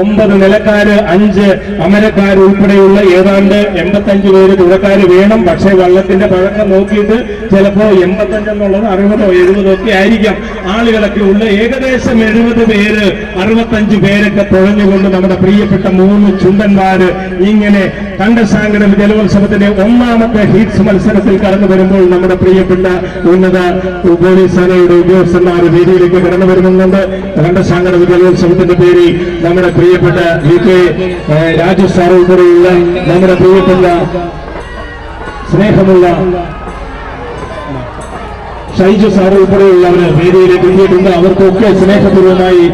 ഒമ്പത് നിലക്കാര് അഞ്ച് അമരക്കാര് ഉൾപ്പെടെയുള്ള ഏതാണ്ട് എൺപത്തഞ്ച് പേര് തുഴക്കാര് വേണം. പക്ഷേ വള്ളത്തിന്റെ പഴക്കം നോക്കിയിട്ട് ചിലപ്പോ എൺപത്തഞ്ചെന്നുള്ളത് അറുപതോ എഴുപതോ ഒക്കെ ആയിരിക്കാം. ആളുകളൊക്കെ ഉള്ള ഏകദേശം എഴുപത് പേര് അറുപത്തഞ്ച് പേരൊക്കെ തുഴഞ്ഞുകൊണ്ട് നമ്മുടെ പ്രിയപ്പെട്ട മൂന്ന് ചുണ്ടന്മാര് ഇങ്ങനെ കണ്ടശാങ്കരം ജലോത്സവത്തിന്റെ ഒന്നാമത്തെ ഹീറ്റ്സ് മത്സരത്തിൽ കടന്നു വരുമ്പോൾ നമ്മുടെ പ്രിയപ്പെട്ട ഉന്നത പോലീസ് സേനയുടെ ഉദ്യോഗസ്ഥന്മാർ വേദിയിലേക്ക് കടന്നു വരുന്നുണ്ട്. കണ്ടശാങ്കരം ജലോത്സവത്തിന്റെ പേരിൽ നമ്മുടെ പ്രിയപ്പെട്ട വി കെ രാജു സാർ ഉൾപ്പെടെയുള്ള നമ്മുടെ പ്രിയപ്പെട്ട സ്നേഹമുള്ള ഷൈജു സാർ ഉൾപ്പെടെയുള്ളവര് വേദിയിലേക്ക് എത്തിയിട്ടുണ്ട് അവർക്കൊക്കെ സ്നേഹപൂർവമായി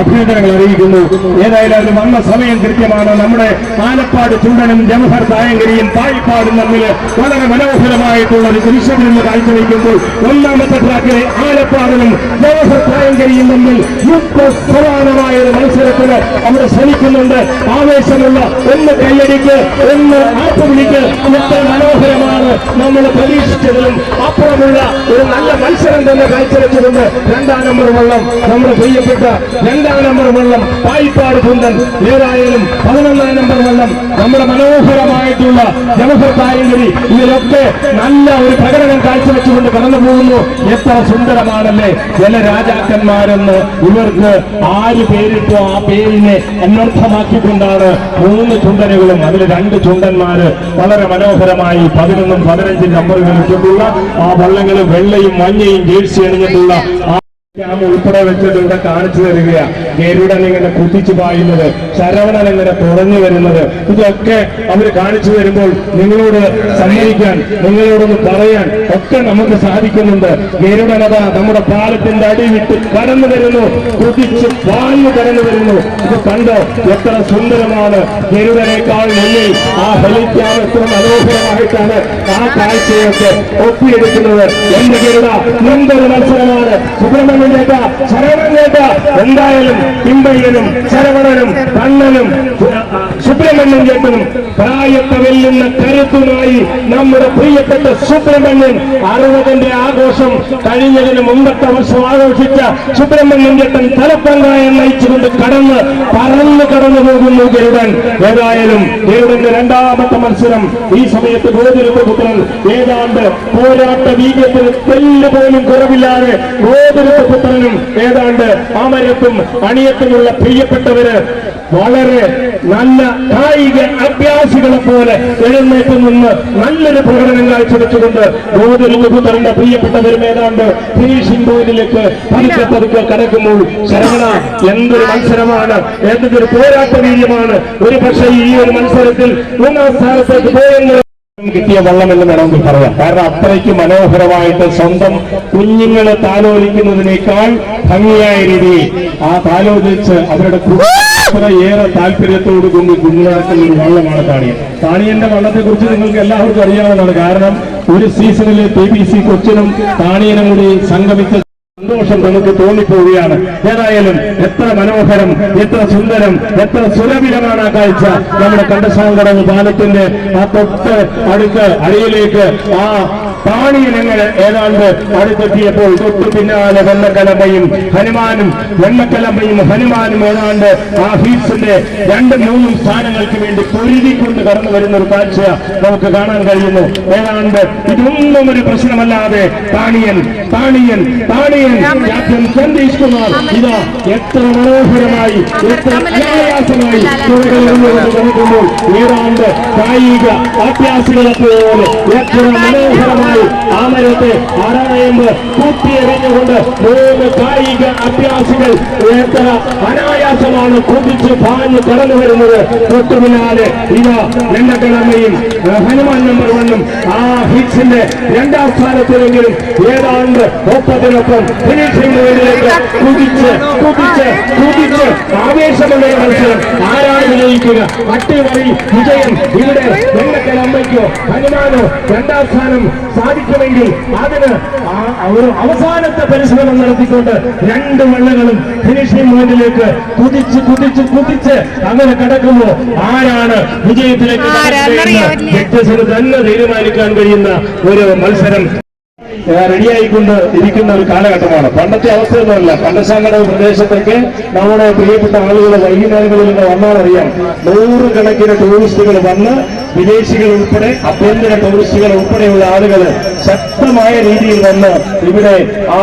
അഭിനന്ദനങ്ങൾ അറിയിക്കുന്നു. ഏതായാലും അവർ വന്ന സമയം കൃത്യമാണ്. നമ്മുടെ ആലപ്പാട് ചുണ്ടനും ജവഹർ തായങ്കരിയും തായിപ്പാടും തമ്മിൽ വളരെ മനോഹരമായിട്ടുള്ള ഒരു ദൃശ്യം നിന്ന് കാഴ്ചവെക്കുമ്പോൾ ഒന്നാമത്തെ ട്രാക്കിലെ ആലപ്പാടിനും ജവഹർ തായങ്കരിയും തമ്മിൽ യുദ്ധസമാനമായ ഒരു മത്സരത്തിന് അവിടെ ശ്രമിക്കുന്നുണ്ട്. ആവേശമുള്ള ഒന്ന് കൈയടിക്ക് ഒന്ന് ആർപ്പുവിളിക്ക്. എത്ര മനോഹരമാണ് നമ്മൾ പ്രതീക്ഷിച്ചതിലും അപ്പുറമുള്ള ഒരു നല്ല മത്സരം തന്നെ കാഴ്ചവെച്ചിട്ടുണ്ട്. രണ്ടാം നമ്പർ വള്ളം നമ്മുടെ പ്രിയപ്പെട്ട രണ്ടാം നമ്പർ വള്ളം പായിപ്പാട് കുന്തൻ ഏതായാലും പതിനൊന്നാം നമ്പർ വള്ളം നമ്മുടെ മനോഹരമായിട്ടുള്ള ജവഹർ തായങ്കരി ഇതിലൊക്കെ നല്ല ഒരു പ്രകടനം കാഴ്ചവെച്ചുകൊണ്ട് കടന്നു പോകുന്നു. എത്ര സുന്ദരമാണല്ലേ ജലരാജാക്കന്മാരെന്ന് ഇവർക്ക് ആര് പേരിട്ടോ ആ പേരിനെ അന്വർത്ഥമാക്കിക്കൊണ്ടാണ് മൂന്ന് ചുണ്ടനുകളും അതിൽ രണ്ട് ചുണ്ടന്മാര് വളരെ മനോഹരമായി പതിനൊന്നും പതിനഞ്ചും നമ്പറുകൾ ഇട്ടിട്ടുള്ള ആ വള്ളങ്ങൾ വെള്ളയും മഞ്ഞയും ജേഴ്സി അണിഞ്ഞിട്ടുള്ള ആ ക്യാമ ഉൾപ്പെടെ വെച്ചിട്ട് ഇവിടെ കാണിച്ചു തരികയാ ഗരുഡൻ ഇങ്ങനെ കുത്തിച്ചു പായുന്നത് ശരവണൻ ഇങ്ങനെ തുറഞ്ഞു വരുന്നത്. ഇതൊക്കെ അവർ കാണിച്ചു വരുമ്പോൾ നിങ്ങളോട് സമ്മതിക്കാൻ നിങ്ങളോടൊന്ന് പറയാൻ ഒക്കെ നമുക്ക് സാധിക്കുന്നുണ്ട്. ഗരുഡനത നമ്മുടെ പാലത്തിന്റെ അടി വിട്ട് കടന്നു വരുന്നു. കുതിച്ച് പാഞ്ഞു കടന്നു വരുന്നു. ഇത് കണ്ടോ? എത്ര സുന്ദരമാണ്. ഗരുഡനേക്കാൾ മുന്നിൽ ആ ഫലിക്കാൻ എത്ര മനോഹരമായിട്ടാണ് ആ കാഴ്ചയൊക്കെ ഒപ്പിയെടുക്കുന്നത്. എന്റെ ഗരുഡ എന്തൊരു മത്സരമാണ്. സുബ്രഹ്മണ്യൻ ചേട്ട ശരവണൻ എന്തായാലും കിമ്പയ്യനും ശരവണനും കണ്ണനും സുബ്രഹ്മണ്യൻ ചേട്ടനും പ്രായത്തെ വെല്ലുന്ന കരുത്തുമായി നമ്മുടെ പ്രിയപ്പെട്ട സുബ്രഹ്മണ്യൻ അറുപതിന്റെ ആഘോഷം കഴിഞ്ഞതിന് മുമ്പത്തെ വർഷം ആഘോഷിച്ച സുബ്രഹ്മണ്യൻ ചേട്ടൻ തലപ്പങ്കായ നയിച്ചുകൊണ്ട് കടന്ന് പറന്ന് കടന്നു പോകുന്നു ഗരുഡൻ. ഏതായാലും ഗരുഡന്റെ രണ്ടാമത്തെ മത്സരം ഈ സമയത്ത് ഗോതിരത്ത് പുത്രൻ ഏതാണ്ട് പോരാട്ട വീര്യത്തിന് തെല്ല് പോലും കുറവില്ലാതെ ഗോതിരത്ത് പുത്രനും ഏതാണ്ട് അമരത്തും അണിയത്തുമുള്ള പ്രിയപ്പെട്ടവര് വളരെ നല്ല കായിക അഭ്യാസികളെ പോലെ എഴുന്നേറ്റ് നിന്ന് നല്ലൊരു പ്രകടനം കാഴ്ചവെച്ചുകൊണ്ട് ഗോതിരത്ത് പുത്രന്റെ പ്രിയപ്പെട്ടവരും ഏതാണ്ട് ഫിനിഷിംഗ് പോയിന്റിലേക്ക് പതുക്കെ പതുക്കെ കടക്കുമ്പോൾ ശരവണ എന്തൊരു മത്സരമാണ് എന്തൊരു പോരാട്ട വീര്യമാണ് ഒരു പക്ഷേ ഈ ഒരു മത്സരത്തിൽ മൂന്നാം സ്ഥാനത്തേക്ക് പോയെന്ന് കിട്ടിയ വള്ളമെന്ന് വേണമെങ്കിൽ പറയാം. കാരണം അത്രയ്ക്ക് മനോഹരമായിട്ട് സ്വന്തം കുഞ്ഞുങ്ങളെ താലോലിക്കുന്നതിനേക്കാൾ ഭംഗിയായ രീതിയിൽ ആ താലോലിച്ച് അവരുടെ ഏറെ താല്പര്യത്തോട് കൊണ്ട് കുഞ്ഞുനാക്കുന്ന ഒരു വള്ളമാണ് താണിയൻ താണിയന്റെ വള്ളത്തെ കുറിച്ച് നിങ്ങൾക്ക് എല്ലാവർക്കും അറിയാവുന്നതാണ്. കാരണം ഒരു സീസണിലെ പി ബി സി കൊച്ചിനും താണിയനും കൂടി സംഗമിച്ച സന്തോഷം നമുക്ക് തോന്നിപ്പോവുകയാണ്. ഏതായാലും എത്ര മനോഹരം എത്ര സുന്ദരം എത്ര സുലഭിതമാണ് ആ കാഴ്ച. നമ്മുടെ കണ്ടശാങ്കടവ് പാലത്തിന്റെ ആ തൊട്ട് അടുക്ക് അടിയിലേക്ക് ആ പാണിയനങ്ങൾ ഏതാണ്ട് അടുത്തെത്തിയപ്പോൾ തൊട്ടു പിന്നാലെ വെള്ളക്കലമ്പയും ഹനുമാനും വെള്ളക്കലമ്പയും ഹനുമാനും ഏതാണ്ട് ആ ഹീറ്റ്സിന്റെ രണ്ടും മൂന്നും സ്ഥാനങ്ങൾക്ക് വേണ്ടി പൊരുതിക്കൊണ്ട് കടന്നു വരുന്ന ഒരു കാഴ്ച നമുക്ക് കാണാൻ കഴിയുന്നു. ഏതാണ്ട് ഇതൊന്നും ഒരു പ്രശ്നമല്ലാതെ പാണിയൻ പാണിയൻ പാണിയൻ. ക്യാപ്റ്റൻ സന്തീഷ് കുമാർ ഇതാ എത്ര മനോഹരമായി എത്ര അനായാസമായി ഏതാണ്ട് കായിക അഭ്യാസികളെ പോലെ എത്ര മനോഹരമായി ആമരത്തെ ആരായുമ്പ് കൂട്ടിയെറിഞ്ഞുകൊണ്ട് മൂന്ന് കായിക അഭ്യാസികൾ എത്ര അനായാസമാണ് കുതിച്ച് പാഞ്ഞ് കടന്നു വരുന്നത്. തൊട്ടു പിന്നാലെ ഇവ വെള്ളക്കിഴമയും ഹനുമാൻ നമ്പർ വണ്ണും ആ ഹിറ്റ്സിന്റെ രണ്ടാം സ്ഥാനത്തിലെങ്കിലും ഏതാണ്ട് ഒപ്പത്തിനൊപ്പം ഫിനിഷിംഗ് പോയിന്റിലേക്ക് കുതിച്ച് കുതിച്ച് കുതിച്ച് ആവേശമുള്ള മത്സരം ആരാണ് വിജയിക്കുക? അട്ടിമറി വിജയം ഇവിടെ വെള്ളക്കിഴമ്പയ്ക്കോ ഹനുമാനോ രണ്ടാം സ്ഥാനം സാധിക്കുമെങ്കിൽ അതിന് ഒരു അവസാനത്തെ പരിശ്രമം നടത്തിക്കൊണ്ട് രണ്ട് വള്ളങ്ങളും ഫിനിഷിംഗ് പോയിന്റിലേക്ക് കുതിച്ച് കുതിച്ച് കുതിച്ച് അങ്ങനെ കടക്കുമ്പോൾ ആരാണ് വിജയത്തിലേക്ക് വ്യക്തസിന് തന്നെ തീരുമാനിക്കാൻ കഴിയുന്ന ഒരു മത്സരം റെഡിയായിക്കൊണ്ട് ഇരിക്കുന്ന ഒരു കാലഘട്ടമാണ്. പണ്ടത്തെ അവസ്ഥയൊന്നുമല്ല. കണ്ടശാങ്കടവ് പ്രദേശത്തേക്ക് നമ്മുടെ പ്രിയപ്പെട്ട ആളുകൾ വൈകുന്നേരങ്ങളിൽ നിന്ന് വന്നാൽ അറിയാം. നൂറുകണക്കിന് ടൂറിസ്റ്റുകൾ വന്ന് വിദേശികൾ ഉൾപ്പെടെ ആഭ്യന്തര ടൂറിസ്റ്റുകൾ ഉൾപ്പെടെയുള്ള ആളുകൾ ശക്തമായ രീതിയിൽ വന്ന് ഇവിടെ ആ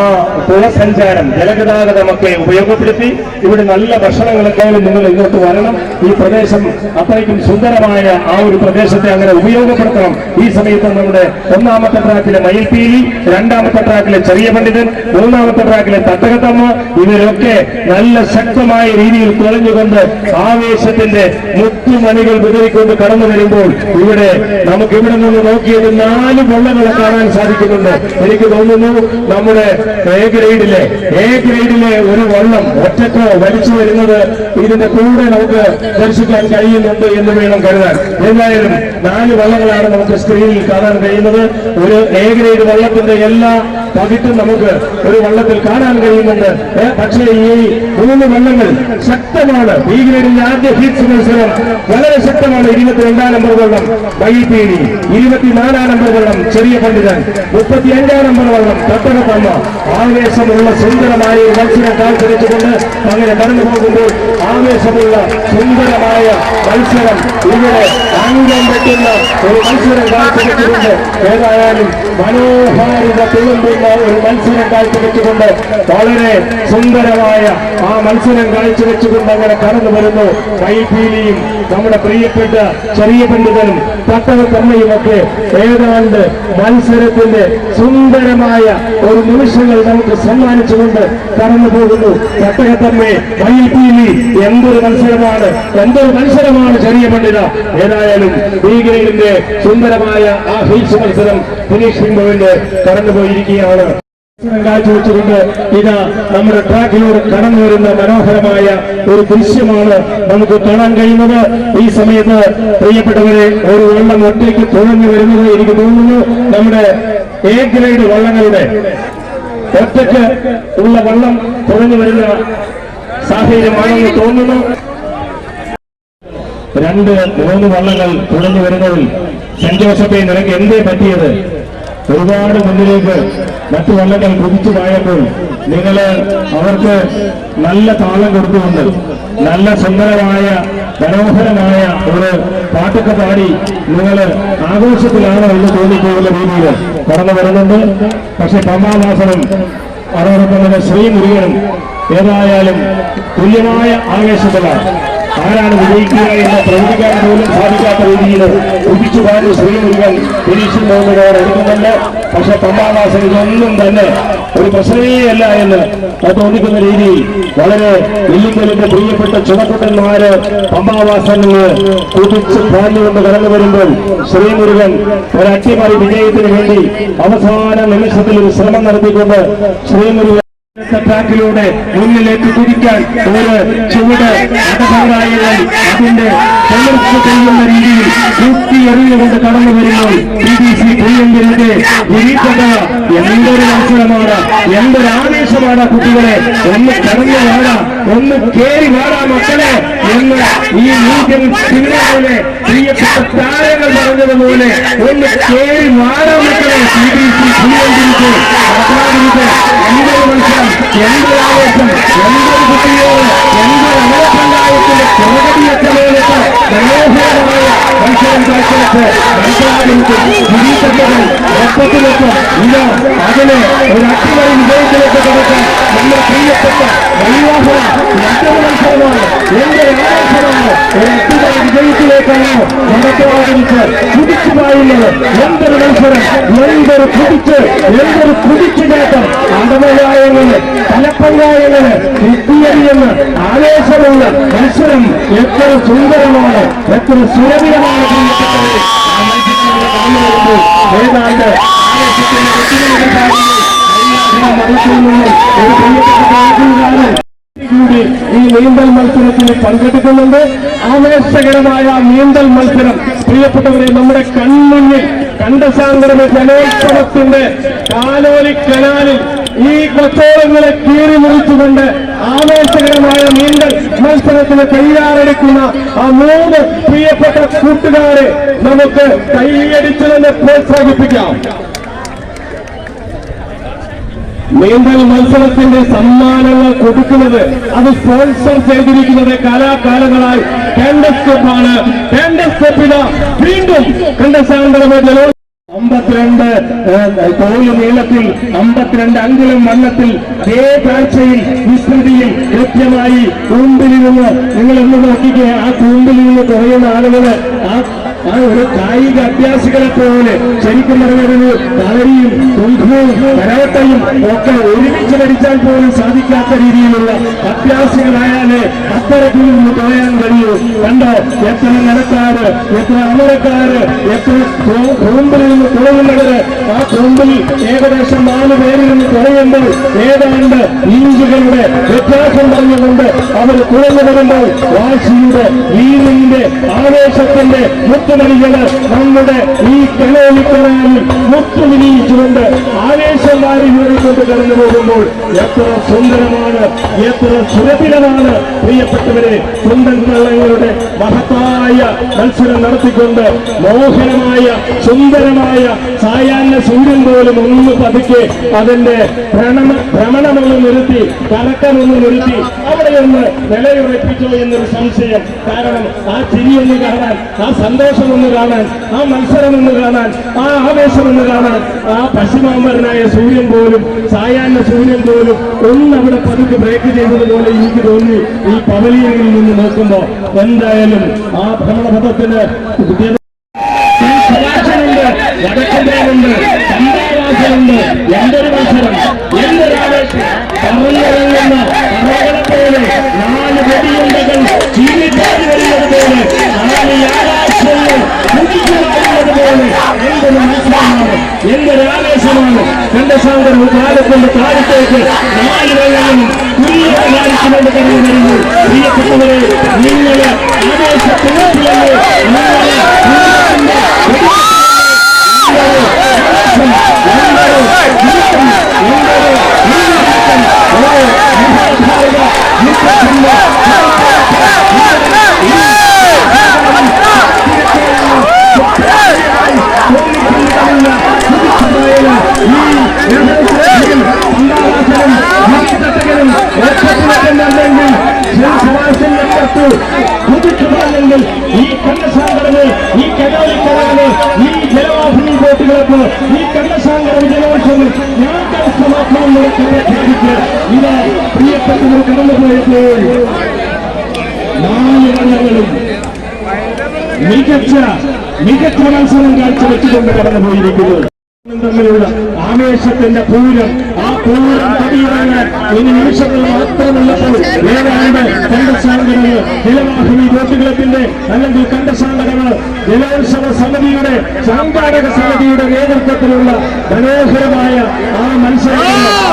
പുഴ സഞ്ചാരം ജലഗതാഗതമൊക്കെ ഉപയോഗപ്പെടുത്തി ഇവിടെ നല്ല ഭക്ഷണങ്ങളെക്കാളും നിങ്ങൾ ഇങ്ങോട്ട് വരണം. ഈ പ്രദേശം അത്രയ്ക്കും സുന്ദരമായ ആ ഒരു പ്രദേശത്തെ അങ്ങനെ ഉപയോഗപ്പെടുത്തണം. ഈ സമയത്ത് നമ്മുടെ ഒന്നാമത്തെ ട്രാക്കിലെ മയിൽപ്പീലി രണ്ടാമത്തെ ട്രാക്കിലെ ചെറിയ പണ്ഡിതൻ മൂന്നാമത്തെ ട്രാക്കിലെ തട്ടകത്തമ്മ ഇവരൊക്കെ നല്ല ശക്തമായ രീതിയിൽ തുഴഞ്ഞുകൊണ്ട് ആവേശത്തിന്റെ മുത്തുമണികൾ വിതറിക്കൊണ്ട് കടന്നു വരുമ്പോൾ ഇവിടെ നമുക്ക് ഇവിടെ നിന്ന് നോക്കിയത് നാല് വള്ളങ്ങളെ കാണാൻ സാധിക്കുന്നുണ്ട്. എനിക്ക് തോന്നുന്നു നമ്മുടെ എ ഗ്രേഡിലെ എ ഗ്രേഡിലെ ഒരു വള്ളം ഒറ്റക്കോ വലിച്ചു വരുന്നത് ഇതിന്റെ കൂടെ നമുക്ക് ദർശിക്കാൻ കഴിയുന്നുണ്ട് എന്ന് വേണം കരുതാൻ. എന്തായാലും നാല് വള്ളങ്ങളാണ് നമുക്ക് സ്ക്രീനിൽ കാണാൻ കഴിയുന്നത്. ഒരു എ ഗ്രേഡ് വള്ളത്തിന്റെ എല്ലാ പതിറ്റും നമുക്ക് ഒരു വള്ളത്തിൽ കാണാൻ കഴിയുന്നുണ്ട്. പക്ഷേ ഈ മൂന്ന് വള്ളങ്ങൾ ശക്തമാണ്. ബി ഗ്രേഡിന്റെ ആദ്യ ഹീറ്റ്സ് മത്സരം വളരെ ശക്തമാണ്. ഇരുപത്തിരണ്ടാം നമ്പർ വള്ളം. വൈപീടി ഇരുപത്തിനാലാം നമ്പർ വള്ളം ചെറിയ പണ്ഡിതൻ. മുപ്പത്തി അഞ്ചാം നമ്പർ വള്ളം തട്ടകത്തമ്മ ആവേശമുള്ള സുന്ദരമായ മത്സരം കാഴ്ചവെച്ചുകൊണ്ട് അങ്ങനെ കടന്നു പോകുമ്പോൾ ആവേശമുള്ള സുന്ദരമായ മത്സരം ഇവിടെ അംഗം വെട്ടുന്ന ഒരു മത്സരം കാഴ്ചവെച്ചുകൊണ്ട് ഏതായാലും മനോഹാരിത തുളുമ്പുന്ന ഒരു മത്സരം കാഴ്ചവെച്ചുകൊണ്ട് വളരെ സുന്ദരമായ ആ മത്സരം കാഴ്ചവെച്ചുകൊണ്ട് അങ്ങനെ കടന്നു വരുന്നു. വൈപീലിയും നമ്മുടെ പ്രിയപ്പെട്ട ചെറിയ പണ്ഡിതനും തട്ടവത്തമ്മയും ഒക്കെ ഏതാണ്ട് മത്സരത്തിന്റെ സുന്ദരമായ ഒരു നിമിഷങ്ങൾ നമുക്ക് സമ്മാനിച്ചുകൊണ്ട് കടന്നു പോകുന്നു. തട്ടകത്തമ്മയെ വൈപീലി എന്തൊരു മത്സരമാണ് എന്തൊരു മത്സരമാണ് ചെറിയ പണ്ഡിത. ഏതായാലും ഈ ഗ്രേഡിന്റെ സുന്ദരമായ ആ ഹീൽസ് മത്സരം ഫിനിഷ് ബിംബുവിന്റെ കടന്നുപോയിരിക്കുകയാണ്. കാഴ്ചവെച്ചുകൊണ്ട് ഇതാ നമ്മുടെ ട്രാക്കിലൂടെ കടന്നു വരുന്ന മനോഹരമായ ഒരു ദൃശ്യമാണ് നമുക്ക് കാണാൻ കഴിയുന്നത്. ഈ സമയത്ത് പ്രിയപ്പെട്ടവരെ ഒരു വെള്ളം ഒറ്റയ്ക്ക് തുഴഞ്ഞു വരുന്നത് എനിക്ക് തോന്നുന്നു. നമ്മുടെ എ ഗ്രേഡ് വള്ളങ്ങളുടെ ഒറ്റയ്ക്ക് ഉള്ള വള്ളം തുഴഞ്ഞു വരുന്ന സാഹചര്യമാണെന്ന് തോന്നുന്നു. രണ്ട് മൂന്ന് വള്ളങ്ങൾ തുഴഞ്ഞു വരുന്നതിൽ സെന്റ് നിനക്ക് എന്തേ പറ്റിയത്? ഒരുപാട് മുന്നിലേക്ക് മറ്റു വള്ളങ്ങൾ കുതിച്ചു പായപ്പോൾ നിങ്ങൾ അവർക്ക് നല്ല താളം കൊടുത്തുകൊണ്ട് നല്ല സുന്ദരമായ മനോഹരമായ ഒരു പാട്ടൊക്കെ പാടി നിങ്ങൾ ആഘോഷത്തിലാണോ എന്ന് തോന്നിപ്പോകുന്ന രീതിയിൽ കടന്നു വരുന്നുണ്ട്. പക്ഷെ പമ്മാവാസനും അതോടൊപ്പം തന്നെ ശ്രീമുരുകനും ഏതായാലും തുല്യമായ ആവേശത്തിലാണ്. ആരാണ് വിജയിക്കുക എന്ന് പ്രവചിക്കാൻ പോലും സാധിക്കാത്ത രീതിയിൽ കുതിച്ചു പാടി ശ്രീമുരുകൻ ഫിനിഷിംഗ് പോകുന്നതോടെ എടുക്കുന്നുണ്ട്. പക്ഷെ പമ്പാവാസൻ ഇതൊന്നും തന്നെ ഒരു പ്രശ്നമേയല്ല എന്ന് തോന്നിക്കുന്ന രീതിയിൽ വളരെ വെല്ലുവിളിന്റെ പ്രിയപ്പെട്ട ചുണക്കുട്ടന്മാര് പമ്പാവാസനിൽ കുതിച്ച് പാഞ്ഞുകൊണ്ട് കടന്നു വരുമ്പോൾ ശ്രീമുരുകൻ ഒരു അട്ടിമറി വിജയത്തിന് വേണ്ടി അവസാന നിമിഷത്തിൽ ഒരു ശ്രമം നടത്തിക്കൊണ്ട് ശ്രീമുരുകൻ ട്രാക്കിലൂടെ മുന്നിലേക്ക് കുതിക്കാൻ ഒരു ചുവട് അടപറായകൾ അതിന്റെ തളർച്ച ചെയ്യുന്ന രീതിയിൽ കുത്തി എറിഞ്ഞുകൊണ്ട് കടന്നു വരുമ്പോൾ പി ബി സി പുയ്യങ്കിലിന്റെ വിരീക്ഷത എന്തൊരു മത്സരമാണ്? എന്തൊരു ആവേശമാണ് കുട്ടികളെ? ഒന്ന് കടന്നു വാടാ. ഒന്ന് കേറി വാടാ മക്കളെ. എന്ന് ഈ മ്യൂസിയം സിനിമയിലെ പ്രിയപ്പെട്ട താരങ്ങൾ പറഞ്ഞതുപോലെ ഒന്ന് കേറി വാടാ മക്കളെ. സി ബി സി മത്സരം എന്തൊരു ആവേശം. എന്തൊരു കുട്ടിയോട് എന്തൊരു മേലിട്ട് മനോഹരമായ കാഴ്ചവെച്ച് അതിനെ ഒരു അട്ടിമറി വിജയത്തിലേക്ക് കടക്കാൻ നമ്മുടെ പ്രിയപ്പെട്ട വിവാഹം മറ്റൊരു മത്സരമാണ് എന്റെ ആവേശമാണ് ഒരു അട്ടിമറി വിജയത്തിലേക്കാണ് നടത്തുവാതിരിച്ച് കുതിച്ചു പായുന്നത്. എന്തൊരു മത്സരം. എന്തൊരു കുതിച്ച് എന്തൊരു കുതിച്ചു നേട്ടം. അടമയായങ്ങൾ തലപ്പങ്കായങ്ങൾ കുത്തിയറിയെന്ന് ആവേശമുള്ള മത്സരം എത്ര സുന്ദരമാണ് എത്ര സുരഭിലമാണ് പ്രിയപ്പെട്ടവരെ. ഏതാണ്ട് ആവേശത്തിന്റെ മതത്തിൽ നിന്നും കൂടി ഈ നീന്തൽ മത്സരത്തിൽ പങ്കെടുക്കുന്നുണ്ട്. ആവേശകരമായ നീന്തൽ മത്സരം. പ്രിയപ്പെട്ടവരെ നമ്മുടെ കൺമുന്നിൽ കണ്ടശാന്തരമ ജലോത്സവത്തിന്റെ കാലോലി കനാലിൽ ഈ കൊച്ചോളങ്ങളെ കീറി മുറിച്ചുകൊണ്ട് ആവേശകരമായ നീന്തൽ മത്സരത്തിന് തയ്യാറെടുക്കുന്ന ആ മൂന്ന് പ്രിയപ്പെട്ട കൂട്ടുകാരെ നമുക്ക് കൈയടിച്ചു തന്നെ പ്രോത്സാഹിപ്പിക്കാം. നീന്തൽ മത്സരത്തിന്റെ സമ്മാനങ്ങൾ കൊടുക്കുന്നത് അത് സ്പോൺസർ ചെയ്തിരിക്കുന്നത് കലാകാലങ്ങളായി കാൻഡസ്റ്റെപ്പാണ് കാൻഡസ്റ്റെപ്പിന് വീണ്ടും കണ്ടസാന്തരമേ ജലോ അമ്പത്തിരണ്ട് തോൽ നീളത്തിൽ അമ്പത്തിരണ്ട് അങ്കുലം വണ്ണത്തിൽ അതേ കാഴ്ചയിൽ വിസ്തൃതിയിൽ കൃത്യമായി കൂമ്പിൽ നിന്ന് നിങ്ങൾ എന്ന് നോക്കിക്കുക ആ കൂമ്പിൽ നിന്ന് കുറയുന്ന ആളുകൾ ആ ആ ഒരു കായിക അഭ്യാസികളെ പോലെ ശരിക്കും പറഞ്ഞൊരു കളരിയും കുംഭവും കരാട്ടയും ഒക്കെ ഒരുമിച്ച് പഠിച്ചാൽ പോലും സാധിക്കാത്ത രീതിയിലുള്ള അഭ്യാസികളായാലേ അത്തരത്തിൽ നിന്ന് പറയാൻ കഴിയൂ. കണ്ടോ? എത്ര നിലക്കാര് എത്ര അമരക്കാര് എത്ര തോമ്പിൽ നിന്ന് കുറയുന്നവര് ആ തോമ്പിൽ ഏകദേശം നാല് പേരിൽ നിന്ന് കുറയുമ്പോൾ ഏതാണ്ട് ഇഞ്ചുകളുടെ വ്യത്യാസം പറഞ്ഞുകൊണ്ട് അവർ കുറഞ്ഞു വരുമ്പോൾ വാശിയുടെ വീരിന്റെ ആവേശത്തിന്റെ നമ്മുടെ ഈ കലോലിക്കനാലിൽ മുത്തുവിനിയിച്ചുകൊണ്ട് ആവേശം വാരി വീറിക്കൊണ്ട് കടന്നു പോകുമ്പോൾ എത്ര സുന്ദരമാണ് എത്ര സുരഭിലമാണ് പ്രിയപ്പെട്ടവരെ സ്വന്തം വള്ളങ്ങളുടെ മഹത്തായ മത്സരം നടത്തിക്കൊണ്ട് മോഹനമായ സുന്ദരമായ സായാഹ്ന സൂര്യൻ പോലും ഒന്ന് പതുക്കെ അതിന്റെ ഭ്രമണ ഭ്രമണമൊന്ന് നിർത്തി കറക്കമൊന്ന് നിർത്തി അവിടെ ഒന്ന് നിലയുറപ്പിച്ചോ എന്നൊരു സംശയം. കാരണം ആ ചിരിയൊന്ന് കാണാൻ ആ സന്തോഷം ഒന്ന് കാണാൻ ആ മത്സരം ഒന്ന് കാണാൻ ആ ആവേശം ഒന്ന് കാണാൻ ആ പശ്ചിമാമ്പരനായ സൂര്യൻ പോലും സായാഹ്ന സൂര്യൻ പോലും ഒന്ന് അവിടെ പതുക്കെ ബ്രേക്ക് ചെയ്തതുപോലെ എനിക്ക് തോന്നി ഈ പവലിയനിൽ നിന്ന് നോക്കുമ്പോ എന്തായാലും ആ ഭ്രമണപഥത്തിന് വടക്കമ്പേനുണ്ട് ചമ്പാവാസനുണ്ട് എന്തൊരു മത്സരം? എന്തൊരു ആവേശം പറന്നിറങ്ങുന്ന പറകളെ പോലെ നാല് വെടിയുണ്ടകൾ ചീനിപ്പാടി വരുന്നത് പോലെ നാല് യാഥാർത്ഥ്യങ്ങൾ കുതിച്ചുമാറുന്നത് പോലെ എന്തൊരു മത്സരമാണ്? എന്തൊരു ആവേശമാണ് കണ്ടസാങ്കർ കാലത്തിന്റെ താഴത്തേക്ക് നാല് വെള്ളങ്ങളും കുഞ്ഞു കാണിച്ചുകൊണ്ട് കടന്നു വരുന്നു. പ്രിയപ്പെട്ടവരെ നിങ്ങളെ ஆவேசத்திலே മികച്ച മികച്ച മത്സരം കാഴ്ചവെച്ചുകൊണ്ട് കടന്നുപോയിരിക്കുന്നു. തമ്മിലുള്ള ആവേശത്തിന്റെ പൂരം ആ പൂരം തടിയിറങ്ങാൻ ഇനി നിമിഷങ്ങൾ മാത്രമുള്ളപ്പോൾ ഏതാണ്ട് കണ്ടസാങ്കരങ്ങൾ ജലവാഹിനി ക്ലബിന്റെ അല്ലെങ്കിൽ കണ്ടസാങ്കരങ്ങൾ ജലോത്സവ സമിതിയുടെ സംഘാടക സമിതിയുടെ നേതൃത്വത്തിലുള്ള മനോഹരമായ ആ മത്സരം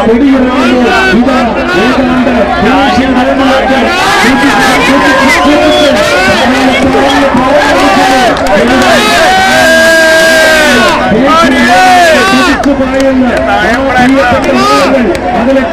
കൊടിയിറങ്ങുന്നു ഇതാ ഏതാണ്ട് ഫിനിഷിംഗ് ലൈനിലേക്ക് அதில்